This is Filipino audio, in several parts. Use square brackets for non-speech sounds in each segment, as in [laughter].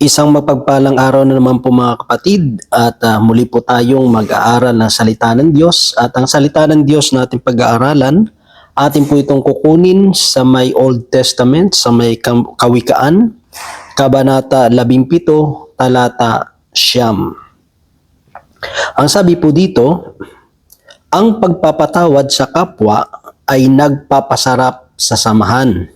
Isang mapagpalang araw na naman po mga kapatid at ah, muli po tayong mag-aaral ng salita ng Diyos at ang salita ng Diyos na pag-aaralan atin po itong kukunin sa may Old Testament sa may Kawikaan Kabanata 17 talata Siyam. Ang sabi po dito, ang pagpapatawad sa kapwa ay nagpapasarap sa samahan.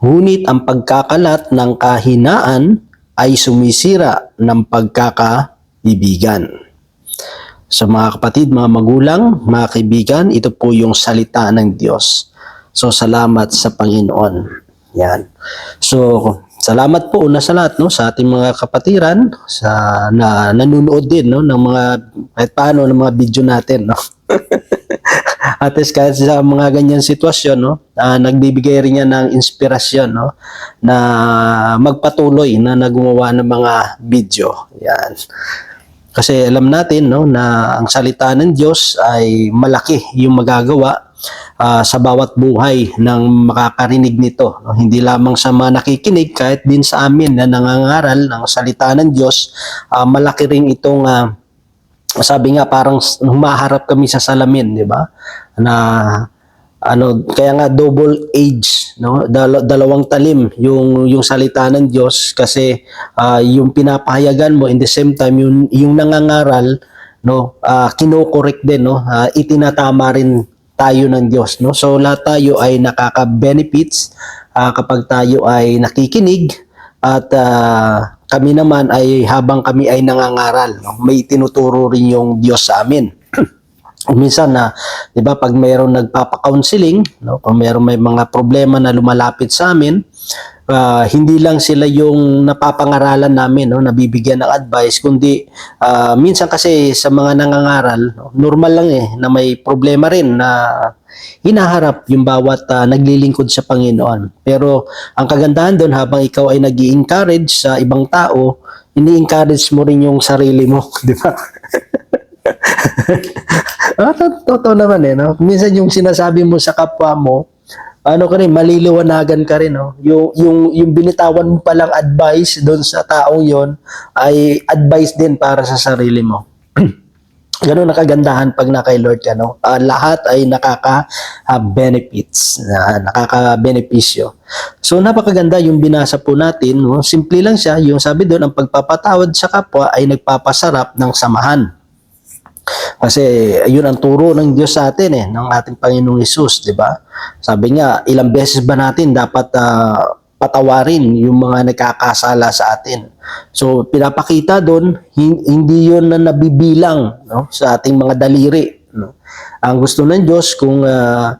Ngunit ang pagkakalat ng kahinaan ay sumisira ng pagkakaibigan. So mga kapatid, mga magulang, mga kaibigan, ito po yung salita ng Diyos. So salamat sa Panginoon. Yan. So salamat po una sa lahat no sa ating mga kapatiran sa na nanonood din no ng mga kahit paano ng mga video natin no. [laughs] At least kahit sa mga ganyan sitwasyon, no, ah, nagbibigay rin yan ng inspirasyon, no, na magpatuloy na nagumawa ng mga video. Yan. Kasi alam natin, no, na ang salita ng Diyos ay malaki yung magagawa ah, sa bawat buhay ng makakarinig nito. No? Hindi lamang sa mga nakikinig, kahit din sa amin na nangangaral ng salita ng Diyos, ah, malaki rin itong ah, sabi nga parang humaharap kami sa salamin, di ba? Na ano, kaya nga double age, no? Dal- dalawang talim yung yung salita ng Diyos kasi ah, yung pinapahayagan mo in the same time yung yung nangangaral, no? Uh, kino-correct din, no? Ah, itinatama rin tayo ng Diyos, no? So lahat tayo ay nakaka-benefits ah, kapag tayo ay nakikinig at ah, kami naman ay habang kami ay nangangaral, no, may tinuturo rin yung Diyos sa amin. [clears throat] Minsan na, 'di ba, pag mayroong nagpapa-counseling, no, kung mayroong may mga problema na lumalapit sa amin, ah, hindi lang sila yung napapangaralan namin, no, nabibigyan ng advice, kundi ah, minsan kasi sa mga nangangaral, no, normal lang eh na may problema rin na hinaharap yung bawat ah, naglilingkod sa Panginoon. Pero ang kagandahan doon habang ikaw ay nag encourage sa ibang tao, ini-encourage mo rin yung sarili mo, [laughs] di ba? [laughs] ah, to- totoo naman eh, no? Minsan yung sinasabi mo sa kapwa mo, ano ka rin, maliliwanagan ka rin, no? Yung, yung, yung binitawan mo palang advice doon sa taong yon ay advice din para sa sarili mo. [clears throat] Ganun ang kagandahan pag na kay Lord ka, no? Ah, lahat ay nakaka-benefits, na nakaka-benepisyo. So, napakaganda yung binasa po natin, no? Simple lang siya, yung sabi doon, ang pagpapatawad sa kapwa ay nagpapasarap ng samahan. Kasi yun ang turo ng Diyos sa atin eh, ng ating Panginoong Hesus, di ba? Sabi niya, ilang beses ba natin dapat ah, patawarin yung mga nagkakasala sa atin. So, pinapakita doon, hin- hindi yun na nabibilang no, sa ating mga daliri. No? Ang gusto ng Diyos, kung ah,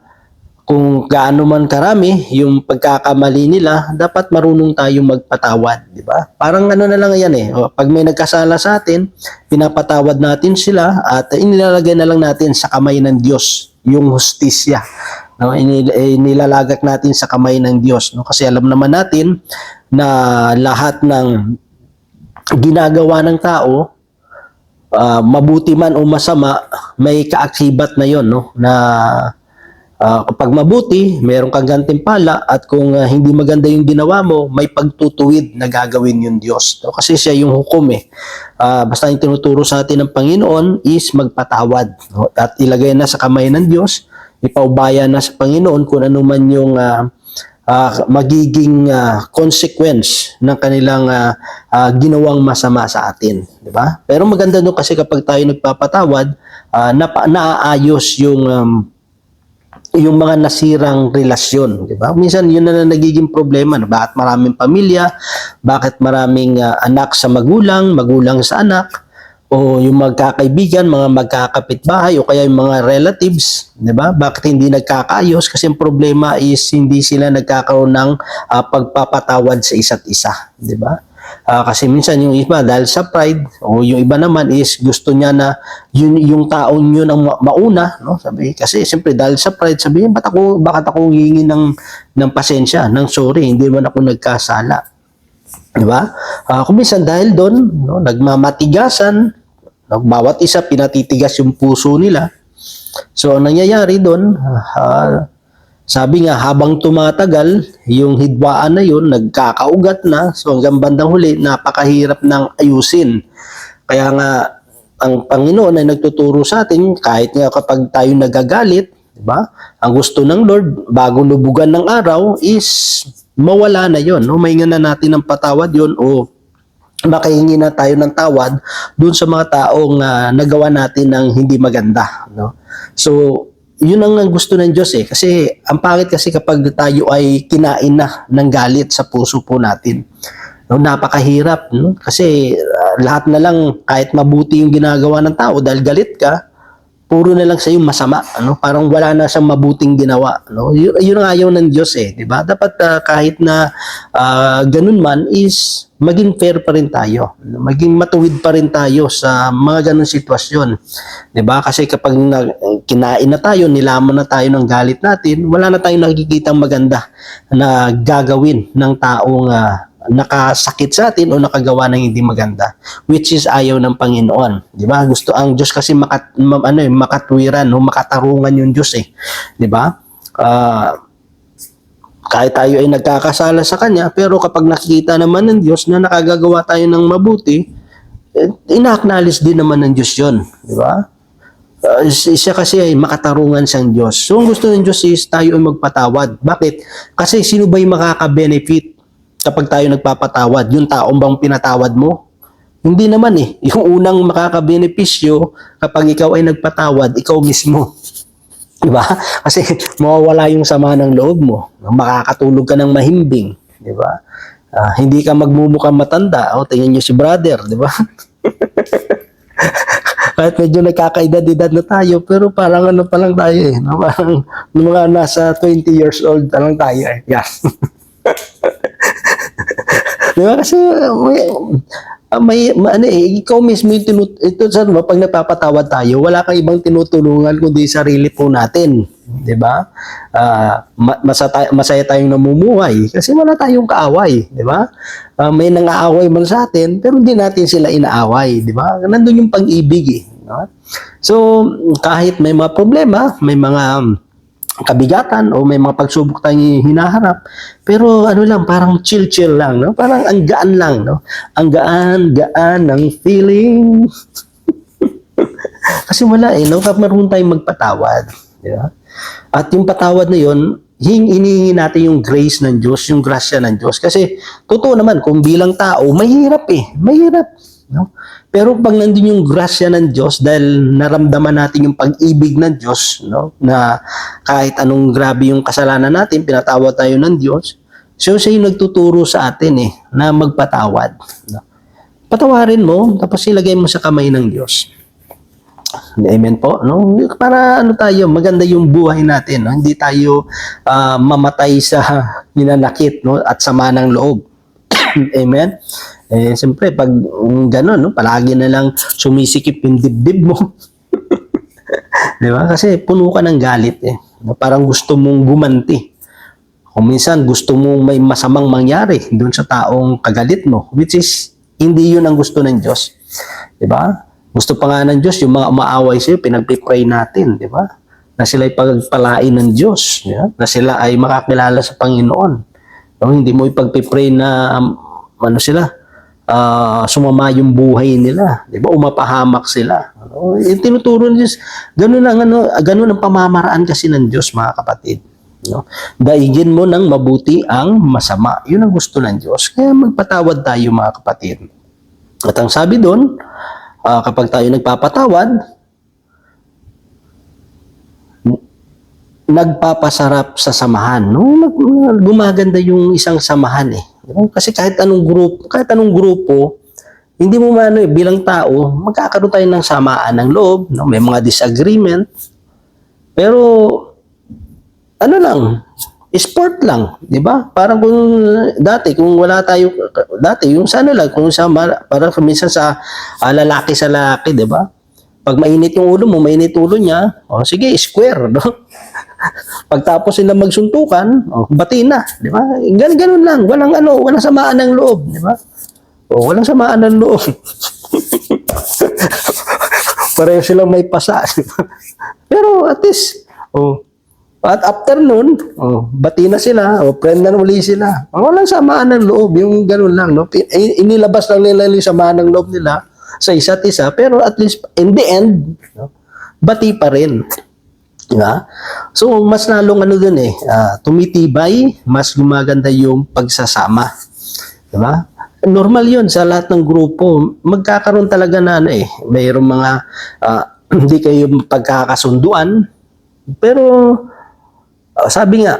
kung gaano man karami yung pagkakamali nila, dapat marunong tayong magpatawad, di ba? Parang ano na lang yan eh. Pag may nagkasala sa atin, pinapatawad natin sila at inilalagay na lang natin sa kamay ng Diyos yung hustisya. No, inil- eh, natin sa kamay ng Diyos, no? Kasi alam naman natin na lahat ng ginagawa ng tao ah, mabuti man o masama, may kaakibat na 'yon, no? Na Ah, kapag mabuti, meron kang gantimpala at kung ah, hindi maganda yung ginawa mo, may pagtutuwid na gagawin yung Diyos. No? Kasi siya yung hukom eh. Ah, basta yung tinuturo sa atin ng Panginoon is magpatawad. No? At ilagay na sa kamay ng Diyos, ipaubaya na sa Panginoon kung ano man yung ah, ah, magiging ah, consequence ng kanilang ah, ah, ginawang masama sa atin, di ba? Pero maganda no kasi kapag tayo nagpapatawad, ah, napa, naaayos yung um, yung mga nasirang relasyon, di ba? Minsan yun na, na nagiging problema, no? bakit maraming pamilya, bakit maraming ah, anak sa magulang, magulang sa anak, o yung magkakaibigan, mga magkakapitbahay, o kaya yung mga relatives, di ba? Bakit hindi nagkakaayos? Kasi ang problema is hindi sila nagkakaroon ng ah, pagpapatawad sa isa't isa, di ba? Ah, kasi minsan yung iba dahil sa pride o yung iba naman is gusto niya na yun yung taong yun ang ma- mauna no? Sabi kasi siyempre dahil sa pride sabi ba't ako bakit ako hihingi ng ng pasensya ng sorry hindi man ako nagkasala. Di ba? Ah, kung minsan dahil doon no nagmamatigasan no, bawat isa pinatitigas yung puso nila. So ang nangyayari doon ah, sabi nga, habang tumatagal, yung hidwaan na yun, nagkakaugat na. So hanggang bandang huli, napakahirap ng ayusin. Kaya nga, ang Panginoon ay nagtuturo sa atin, kahit nga kapag tayo nagagalit, di ba? Ang gusto ng Lord, bago lubugan ng araw, is mawala na yon. No? Mahinga na natin ng patawad yon o makahingi na tayo ng tawad dun sa mga taong ah, nagawa natin ng hindi maganda. No? So, yun ang gusto ng Diyos eh. Kasi ang pangit kasi kapag tayo ay kinain na ng galit sa puso po natin. No, napakahirap. No? Kasi ah, lahat na lang, kahit mabuti yung ginagawa ng tao dahil galit ka, puro na lang sa iyo masama, ano? Parang wala na siyang mabuting ginawa, no? Yun, yun ang ayaw ng Diyos eh, 'di ba? Dapat ah, kahit na ah, ganun man is maging fair pa rin tayo. no? Maging matuwid pa rin tayo sa mga ganung sitwasyon. 'Di ba? Kasi kapag na, kinain na tayo, nilaman na tayo ng galit natin, wala na tayong nakikitang maganda na gagawin ng taong ah, nakasakit sa atin o nakagawa ng hindi maganda which is ayaw ng Panginoon di ba gusto ang Diyos kasi makat, ma- ano eh, makatwiran o makatarungan yung Diyos eh di ba Ah, kahit tayo ay nagkakasala sa Kanya pero kapag nakikita naman ng Diyos na nakagagawa tayo ng mabuti eh, ina-acknowledge din naman ng Diyos yon di ba Uh, siya kasi ay makatarungan siyang Diyos. So, ang gusto ng Diyos is tayo ay magpatawad. Bakit? Kasi sino ba yung makaka-benefit kapag tayo nagpapatawad? Yung taong bang pinatawad mo? Hindi naman eh. [laughs] Yung unang makaka-benepisyo kapag ikaw ay nagpatawad, ikaw mismo. [laughs] Diba? Kasi mawawala yung sama ng loob mo. Makakatulog ka ng mahimbing. Diba? Ah, hindi ka magmumukhang matanda. O, tingnan nyo si brother. Diba? [laughs] kahit medyo nagkakaedad-edad na tayo, pero parang ano pa lang tayo eh. No? Parang mga nasa 20 years old pa lang tayo eh. Yeah. Di ba? Kasi may, ah, may ma- ano eh, ikaw mismo yung tinut- ito sa ba, pag napapatawad tayo, wala kang ibang tinutulungan kundi sarili po natin. Di ba? Ah, ma- masata- masaya tayong namumuhay kasi wala tayong kaaway. Di ba? Ah, may nangaaway man sa atin, pero hindi natin sila inaaway. Di ba? Nandun yung pag-ibig eh. no? So, kahit may mga problema, may mga kabigatan o may mga pagsubok tayong hinaharap. Pero ano lang, parang chill-chill lang, no? Parang ang gaan lang, no? Ang gaan-gaan ng feeling. [laughs] Kasi wala eh, no? Kapag marunong tayong magpatawad. Di ba? At yung patawad na yun, hing inihingi natin yung grace ng Diyos, yung grasya ng Diyos. Kasi, totoo naman, kung bilang tao, mahirap eh. Mahirap. No? Pero pag nandun yung grasya ng Diyos, dahil naramdaman natin yung pag-ibig ng Diyos, no? na kahit anong grabe yung kasalanan natin, pinatawad tayo ng Diyos, so siya yung nagtuturo sa atin eh, na magpatawad. No? Patawarin mo, tapos ilagay mo sa kamay ng Diyos. Amen po, no? Para ano tayo, maganda yung buhay natin, no? Hindi tayo ah, mamatay sa ninanakit, no? At sama ng loob. Amen. Eh, siyempre, pag mm, gano'n, no? palagi na lang sumisikip yung dibdib mo. [laughs] Di ba? Kasi puno ka ng galit eh. Parang gusto mong gumanti. Kung minsan gusto mong may masamang mangyari doon sa taong kagalit mo, which is hindi yun ang gusto ng Diyos. Di ba? Gusto pa nga ng Diyos, yung mga umaaway sa'yo, pinagpipray natin, di ba? Na sila ay pagpalain ng Diyos, di ba? na sila ay makakilala sa Panginoon. No? Hindi mo ipagpipray na um, ano sila, ah, sumama yung buhay nila, di ba? Umapahamak sila. Ano? Yung tinuturo ng Diyos, ganun ang ano, ganun ang pamamaraan kasi ng Diyos, mga kapatid. No? Daigin mo ng mabuti ang masama. Yun ang gusto ng Diyos. Kaya magpatawad tayo, mga kapatid. At ang sabi doon, ah, kapag tayo nagpapatawad, nagpapasarap sa samahan. No? Gumaganda yung isang samahan eh. No? Kasi kahit anong grupo, kahit anong grupo, hindi mo man eh, bilang tao, magkakaroon tayo ng samaan ng loob, no? may mga disagreement. Pero ano lang, sport lang, 'di ba? Parang kung dati kung wala tayo dati yung sa ano lang kung sa parang minsan sa ah, lalaki sa lalaki, 'di ba? Pag mainit yung ulo mo, mainit ulo niya, oh sige, square, [laughs] no? Pagtapos sila magsuntukan, oh, bati na, di ba? Gan ganun lang, walang ano, walang samaan ng loob, di ba? Oh, walang samaan ng loob. [laughs] Pareho silang may pasa. Pero at least, oh, At after nun, oh, bati na sila, o friend na uli sila. Oh, walang samaan ng loob, yung ganun lang. No? I- Inilabas lang nila yung samaan ng loob nila sa isa't isa, pero at least in the end, no, bati pa rin. Di ba? So, mas lalong ano dun eh, ah, tumitibay, mas gumaganda yung pagsasama. Di ba? Normal yun sa lahat ng grupo. Magkakaroon talaga na ano eh, mayroong mga ah, [clears throat] hindi kayo pagkakasunduan, pero ah, sabi nga,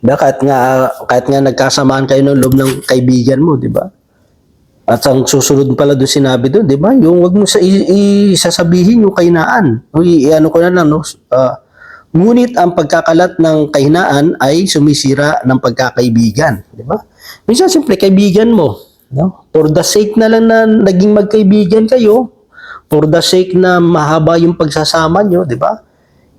bakit nga kahit nga nagkasamaan kayo ng loob ng kaibigan mo, di ba? At ang susunod pala doon sinabi doon, di ba? Yung wag mo sa isasabihin yung kahinaan. I- ano ko na lang, no? Ah, ngunit ang pagkakalat ng kahinaan ay sumisira ng pagkakaibigan, di ba? Minsan simple kaibigan mo, no? For the sake na lang na naging magkaibigan kayo, for the sake na mahaba yung pagsasama nyo, di ba?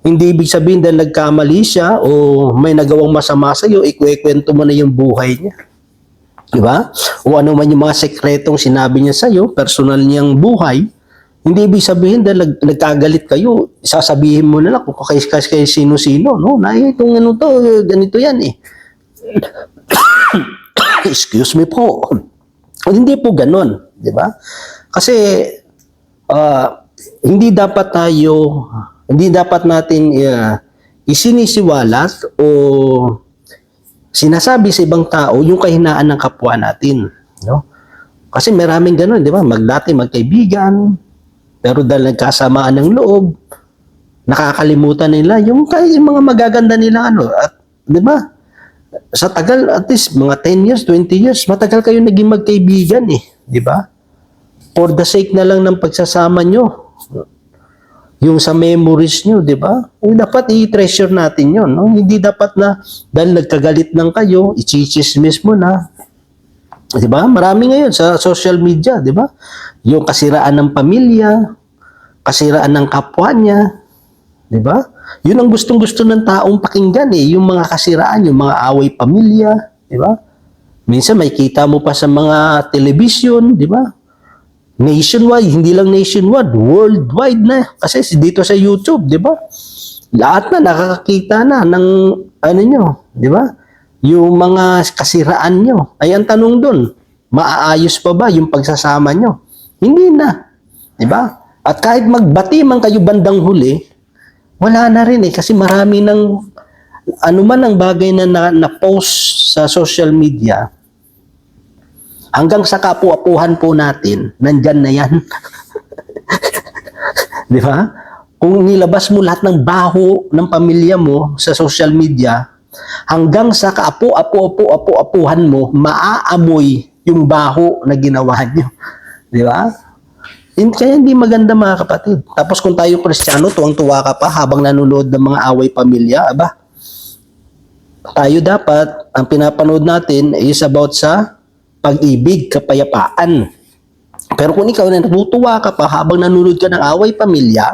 Hindi ibig sabihin dahil nagkamali siya o may nagawang masama sa iyo, ikwekwento mo na yung buhay niya. Di ba? O ano man yung mga sekretong sinabi niya sa iyo, personal niyang buhay, hindi ibig sabihin dahil nag, nagkagalit kayo, sasabihin mo na lang kung kay, kay, kay sino-sino, no? Na eh, itong ano to, ganito yan eh. [coughs] Excuse me po. Hindi po ganun, di ba? Kasi ah, hindi dapat tayo hindi dapat natin uh, isinisiwalat o sinasabi sa ibang tao yung kahinaan ng kapwa natin, no? Kasi maraming ganun, di ba? Magdati magkaibigan, pero dahil nagkasamaan ng loob, nakakalimutan nila yung, yung mga magaganda nila ano at di ba? Sa tagal at least mga 10 years, 20 years, matagal kayo naging magkaibigan eh, di ba? For the sake na lang ng pagsasama nyo, yung sa memories nyo, di ba? Dapat i-treasure natin yon, no? Hindi dapat na dahil nagkagalit lang kayo, i-chismis mo na. Di ba? Marami ngayon sa social media, di ba? Yung kasiraan ng pamilya, kasiraan ng kapwa niya, di ba? Yun ang gustong-gusto ng taong pakinggan eh, yung mga kasiraan, yung mga away pamilya, di ba? Minsan may kita mo pa sa mga television, di ba? Nationwide, hindi lang nationwide, worldwide na. Kasi dito sa YouTube, di ba? Lahat na nakakakita na ng ano nyo, di ba? Yung mga kasiraan nyo. Ay ang tanong dun, maaayos pa ba yung pagsasama nyo? Hindi na. Di ba? At kahit magbati man kayo bandang huli, wala na rin eh. Kasi marami ng ano man ang bagay na, na, na sa social media, hanggang sa kapu-apuhan po natin, nandyan na yan. [laughs] Di ba? Kung nilabas mo lahat ng baho ng pamilya mo sa social media, hanggang sa kaapu-apu-apu-apu-apuhan mo, maaamoy yung baho na ginawa nyo. [laughs] Di ba? Hin- Kaya hindi maganda mga kapatid. Tapos kung tayo kristyano, tuwang-tuwa ka pa habang nanonood ng mga away pamilya, aba, tayo dapat, ang pinapanood natin is about sa pag-ibig, kapayapaan. Pero kung ikaw na natutuwa ka pa habang nanonood ka ng away pamilya,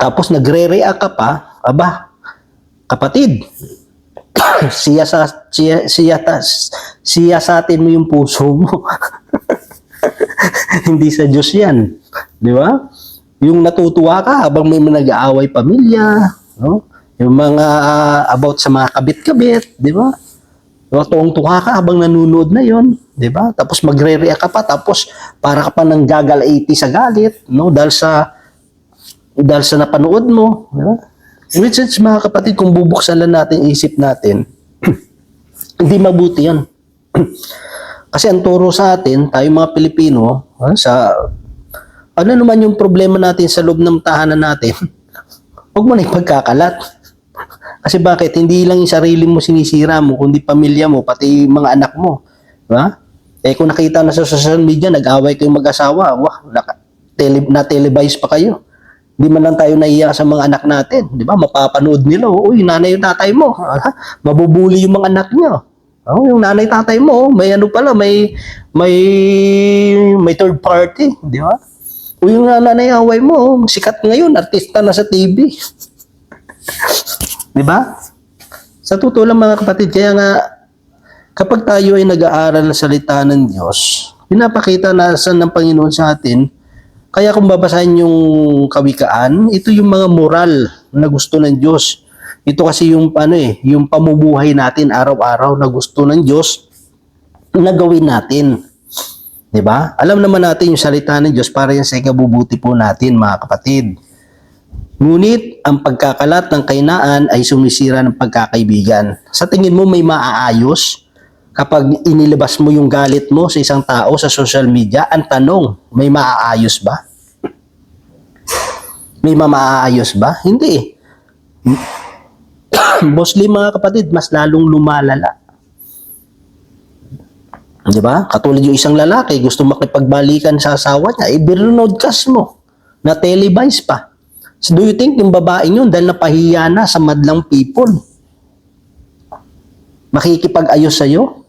tapos nagre-react ka pa, aba, kapatid, [coughs] siya sa siya, siya, siya sa atin mo yung puso mo. [laughs] Hindi sa Diyos yan. Di ba? Yung natutuwa ka habang may mga nag-aaway pamilya, no? Yung mga ah, about sa mga kabit-kabit, di ba? No, tuwang-tuwa ka habang nanonood na yon, 'di ba? Tapos magre-react ka pa tapos para ka pa nang gagal 80 sa galit, no? Dahil sa dahil sa napanood mo, di ba? Which is, mga kapatid, kung bubuksan lang natin isip natin, [clears throat] hindi mabuti 'yan. [clears throat] Kasi ang turo sa atin, tayo mga Pilipino, ah, sa ano naman yung problema natin sa loob ng tahanan natin, [laughs] huwag mo na ipagkakalat. Kasi bakit? Hindi lang yung sarili mo sinisira mo, kundi pamilya mo, pati mga anak mo. Di ba? Eh kung nakita na sa social media, nag-away kayong mag-asawa, wah, tele, na-televise pa kayo. Hindi man lang tayo naiya sa mga anak natin. Di ba? Mapapanood nila, uy, nanay yung tatay mo. [laughs] Ha? Mabubuli yung mga anak niyo. Oh, yung nanay tatay mo, may ano pala, may may may third party, di ba? O yung nanay away mo, sikat ngayon, artista na sa TV. [laughs] Di ba? Sa totoo lang mga kapatid, kaya nga kapag tayo ay nag-aaral ng salita ng Diyos, pinapakita na sa ng Panginoon sa atin, kaya kung babasahin yung kawikaan, ito yung mga moral na gusto ng Diyos. Ito kasi yung ano eh, yung pamumuhay natin araw-araw na gusto ng Diyos na gawin natin. 'Di ba? Alam naman natin yung salita ng Diyos para yan sa ikabubuti po natin, mga kapatid. Ngunit ang pagkakalat ng kainaan ay sumisira ng pagkakaibigan. Sa tingin mo may maaayos kapag inilabas mo yung galit mo sa isang tao sa social media? Ang tanong, may maaayos ba? May maaayos ba? Hindi. [clears throat] Mostly mga kapatid, mas lalong lumalala. Di ba? Katulad yung isang lalaki, gusto makipagbalikan sa asawa niya, eh, binroadcast mo na televise pa. So, do you think yung babaeng yun, dahil napahiya na sa madlang people, makikipag-ayos sa'yo?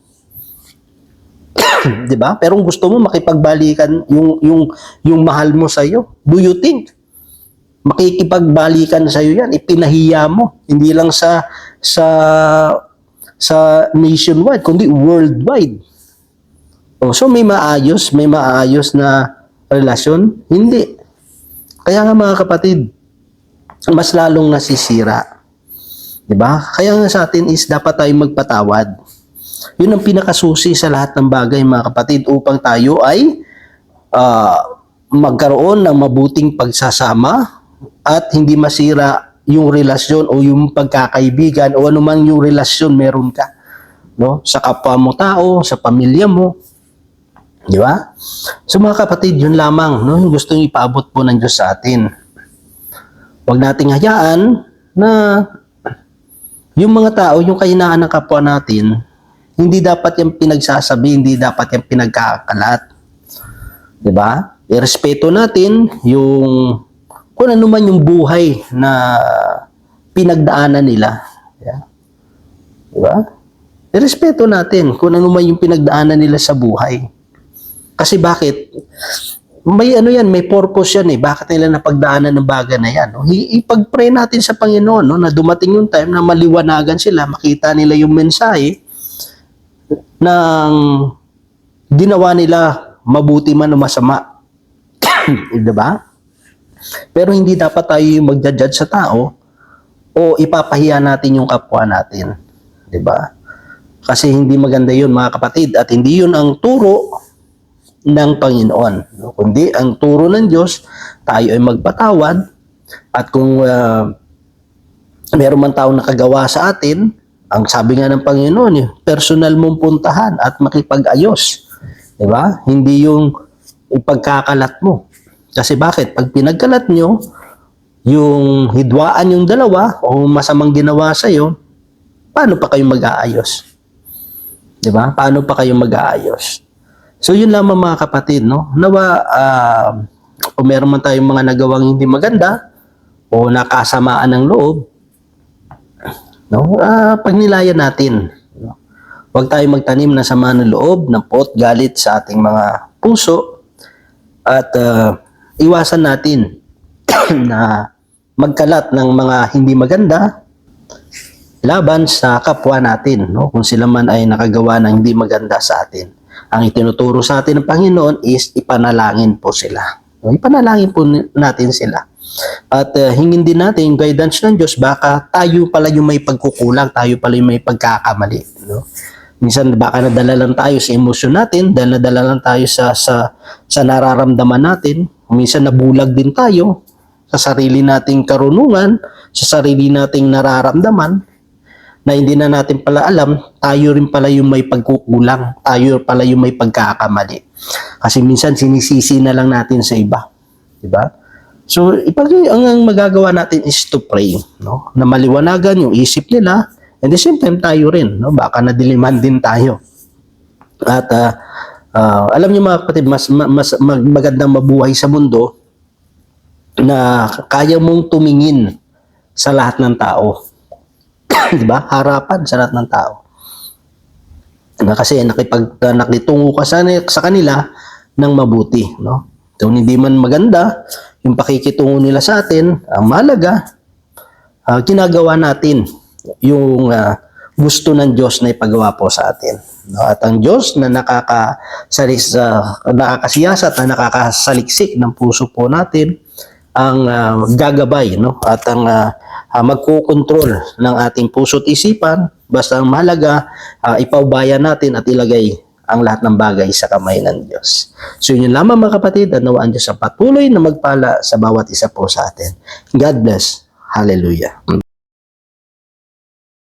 [coughs] Di ba? Pero kung gusto mo makipagbalikan yung, yung, yung mahal mo sa'yo, do you think makikipagbalikan sa'yo yan? Ipinahiya mo. Hindi lang sa sa sa nationwide, kundi worldwide. Oh, so may maayos, may maayos na relasyon? Hindi. Kaya nga mga kapatid, mas lalong nasisira. 'Di ba? Kaya nga sa atin is dapat tayong magpatawad. 'Yun ang pinakasusi sa lahat ng bagay mga kapatid upang tayo ay ah, magkaroon ng mabuting pagsasama at hindi masira yung relasyon o yung pagkakaibigan o anumang yung relasyon meron ka no sa kapwa mo tao sa pamilya mo Di ba? So mga kapatid, yun lamang, no? Yung gustong ipaabot po ng Diyos sa atin. Huwag nating hayaan na yung mga tao, yung kahinaan ng kapwa natin, hindi dapat yung pinagsasabi, hindi dapat yung pinagkakalat. Ba? Irespeto natin yung kung ano man yung buhay na pinagdaanan nila. Yeah. Di ba? Irespeto natin kung ano man yung pinagdaanan nila sa buhay. Kasi bakit? May ano yan, may purpose yan eh. Bakit nila napagdaanan ng bagay na yan? No? Ipag-pray natin sa Panginoon no? na dumating yung time na maliwanagan sila, makita nila yung mensahe ng ginawa nila mabuti man o masama. [coughs] Di ba? Pero hindi dapat tayo yung magja-judge sa tao o ipapahiya natin yung kapwa natin. Di ba? Kasi hindi maganda yun mga kapatid at hindi yun ang turo ng Panginoon. No? Kundi ang turo ng Diyos, tayo ay magpatawad at kung uh, meron man taong nakagawa sa atin, ang sabi nga ng Panginoon, eh, personal mong puntahan at makipag-ayos. Di ba? Hindi yung ipagkakalat mo. Kasi bakit? Pag pinagkalat nyo, yung hidwaan yung dalawa o masamang ginawa sa'yo, paano pa kayo mag-aayos? Di ba? Paano pa kayo mag-aayos? So yun lamang mga kapatid, no? Nawa, uh, kung meron man tayong mga nagawang hindi maganda o nakasamaan ng loob, no? Uh, pagnilayan natin. Huwag tayo magtanim ng sama ng loob, ng pot, galit sa ating mga puso at uh, iwasan natin [clears throat] na magkalat ng mga hindi maganda laban sa kapwa natin, no? Kung sila man ay nakagawa ng hindi maganda sa atin ang itinuturo sa atin ng Panginoon is ipanalangin po sila. Ipanalangin po natin sila. At uh, hingin din natin guidance ng Diyos, baka tayo pala yung may pagkukulang, tayo pala yung may pagkakamali. No? Minsan baka nadala lang tayo sa emosyon natin, dahil nadala lang tayo sa, sa, sa nararamdaman natin. Minsan nabulag din tayo sa sarili nating karunungan, sa sarili nating nararamdaman na hindi na natin pala alam, tayo rin pala yung may pagkukulang, tayo pala yung may pagkakamali. Kasi minsan sinisisi na lang natin sa iba. Di ba? So, ipag ang, ang magagawa natin is to pray, no? Na maliwanagan yung isip nila, and the same time tayo rin, no? Baka nadiliman din tayo. At uh, uh, alam niyo mga kapatid, mas, mas magandang mabuhay sa mundo na kaya mong tumingin sa lahat ng tao di ba? Harapan sa lahat ng tao. Na kasi nakipag uh, nakitungo ka sa, sa kanila ng mabuti, no? Kung hindi man maganda yung pakikitungo nila sa atin, ang mahalaga uh, ginagawa natin yung uh, gusto ng Diyos na ipagawa po sa atin. No? At ang Diyos na nakakasalis, uh, nakakasiyasat na nakakasaliksik ng puso po natin ang ah, gagabay no at ang ah, magkokontrol ng ating puso't isipan basta ang mahalaga ah, ipaubayan natin at ilagay ang lahat ng bagay sa kamay ng Diyos. So yun lamang mga kapatid, at nawaan Diyos sa patuloy na magpala sa bawat isa po sa atin. God bless. Hallelujah.